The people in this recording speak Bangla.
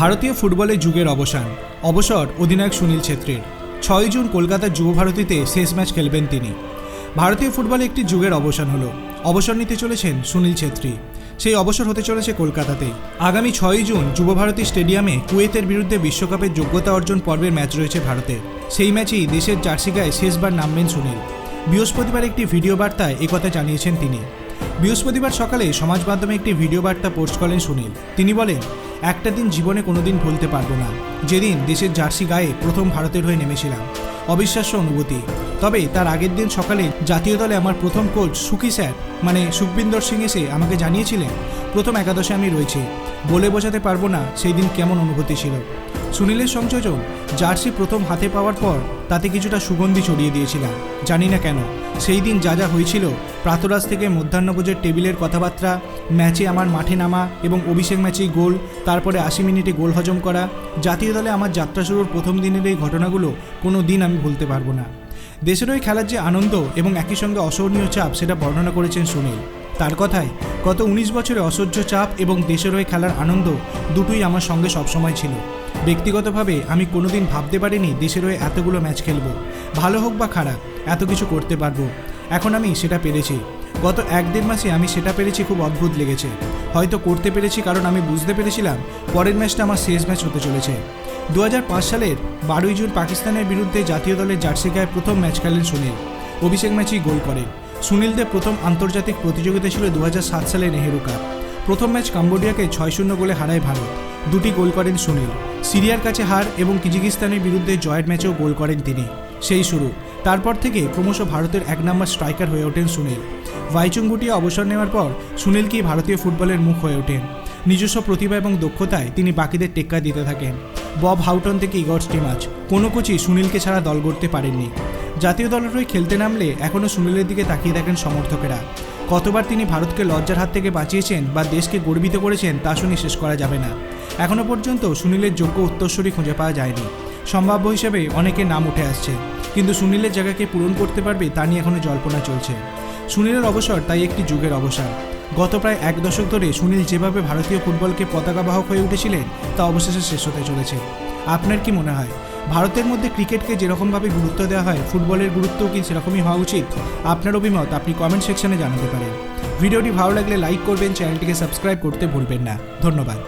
ভারতীয় ফুটবলের যুগের অবসান। অবসর অধিনায়ক সুনীল ছেত্রীর। ছয় জুন কলকাতার যুবভারতীতে শেষ ম্যাচ খেলবেন তিনি। ভারতীয় ফুটবলে একটি যুগের অবসান হলো। অবসর নিতে চলেছেন সুনীল ছেত্রী। সেই অবসর হতে চলেছে কলকাতাতে। আগামী ছয়ই জুন যুবভারতী স্টেডিয়ামে কুয়েতের বিরুদ্ধে বিশ্বকাপের যোগ্যতা অর্জন পর্বের ম্যাচ রয়েছে ভারতের। সেই ম্যাচেই দেশের জার্সি গায়ে শেষবার নামবেন সুনীল। বৃহস্পতিবার একটি ভিডিও বার্তায় একথা জানিয়েছেন তিনি। বৃহস্পতিবার সকালে সমাজ মাধ্যমে একটি ভিডিও বার্তা পোস্ট করেন সুনীল। তিনি বলেন একটা দিন জীবনে কোনোদিন ভুলতে পারব না। যেদিন দেশের জার্সি গায়ে প্রথম ভারতের হয়ে নেমেছিলাম। অবিশ্বাস্য অনুভূতি। তবে তার আগের দিন সকালে জাতীয় দলে আমার প্রথম কোচ সুকি স্যার মানে সুখবিন্দর সিং এসে আমাকে জানিয়েছিলেন, প্রথম একাদশে আমি রয়েছি। বলে বোঝাতে পারব না সেই দিন কেমন অনুভূতি ছিল। সুনীলের সংযোজন, জার্সি প্রথম হাতে পাওয়ার পর তাতে কিছুটা সুগন্ধি ছড়িয়ে দিয়েছিলাম, জানি না কেন। সেই দিন যা যা হয়েছিল প্রাতরাজ থেকে মধ্যাহ্নভোজের টেবিলের কথাবার্তা, ম্যাচে আমার মাঠে নামা এবং অভিষেক ম্যাচেই গোল, তারপরে আশি মিনিটে গোল হজম করা, জাতীয় দলে আমার যাত্রা শুরুর প্রথম দিনের এই ঘটনাগুলো কোনো দিন আমি ভুলতে পারব না। দেশের ওই খেলার যে আনন্দ এবং একই সঙ্গে অসহনীয় চাপ, সেটা বর্ণনা করেছেন সুনীল। তার কথায়, গত উনিশ বছরে অসহ্য চাপ এবং দেশের হয়ে খেলার আনন্দ দুটোই আমার সঙ্গে সবসময় ছিল। ব্যক্তিগতভাবে আমি কোনোদিন ভাবতে পারিনি দেশের হয়ে এতগুলো ম্যাচ খেলব। ভালো হোক বা খারাপ, এত কিছু করতে পারব। এখন আমি সেটা পেরেছি। গত এক দেড় মাসে আমি সেটা পেরেছি খুব অদ্ভুত লেগেছে। হয়তো করতে পেরেছি কারণ আমি বুঝতে পেরেছিলাম পরের ম্যাচটা আমার শেষ ম্যাচ হতে চলেছে। দু হাজার পাঁচ সালের বারোই জুন পাকিস্তানের বিরুদ্ধে জাতীয় দলের জার্সি গায়ে প্রথম ম্যাচ খেলেন সুনীল। অভিষেক ম্যাচেই গোল করেন সুনীলদের প্রথম আন্তর্জাতিক প্রতিযোগিতা ছিল দু হাজার সাত সালে নেহেরু কাপ। প্রথম ম্যাচ কাম্বোডিয়াকে ছয় শূন্য গোলে হারায় ভারত। দুটি গোল করেন সুনীল। সিরিয়ার কাছে হার এবং কিজিকিস্তানের বিরুদ্ধে জয়ের ম্যাচেও গোল করেন তিনি। সেই শুরু। তারপর থেকে ক্রমশ ভারতের এক নম্বর স্ট্রাইকার হয়ে ওঠেন সুনীল। ভাইচুং গুটিয়ে অবসর নেওয়ার পর সুনীলকেই ভারতীয় ফুটবলের মুখ হয়ে ওঠেন। নিজস্ব প্রতিভা এবং দক্ষতায় তিনি বাকিদের টেক্কা দিতে থাকেন। বব হাউটন থেকে ইগর স্টিমাচ কোনো কোচই সুনীলকে ছাড়া দল গড়তে পারেননি। জাতীয় দলের হয়ে খেলতে নামলে এখনও সুনীলের দিকে তাকিয়ে দেখেন সমর্থকেরা। কতবার তিনি ভারতকে লজ্জার হাত থেকে বাঁচিয়েছেন বা দেশকে গর্বিত করেছেন তা শুনে শেষ করা যাবে না। এখনও পর্যন্ত সুনীলের যোগ্য উত্তরসূরি খুঁজে পাওয়া যায়নি। সম্ভাব্য হিসেবে অনেকের নাম উঠে আসছে। কিন্তু সুনীলের জায়গাকে পূরণ করতে পারবে তা নিয়ে এখনও জল্পনা চলছে। সুনীলের অবসর তাই একটি যুগের অবসর। গত প্রায় এক দশক ধরে সুনীল যেভাবে ভারতীয় ফুটবলকে পতাকাবাহক হয়ে উঠেছিলেন, তা অবশেষে শেষ হতে চলেছে। আপনার কি মনে হয়, ভারতের মধ্যে ক্রিকেটকে যেরকমভাবে গুরুত্ব দেওয়া হয়, ফুটবলের গুরুত্বও কি সেরকমই হওয়া উচিত? আপনার অভিমত আপনি কমেন্ট সেকশনে জানাতে পারেন। ভিডিওটি ভালো লাগলে লাইক করবেন চ্যানেলটিকে সাবস্ক্রাইব করতে ভুলবেন না। ধন্যবাদ।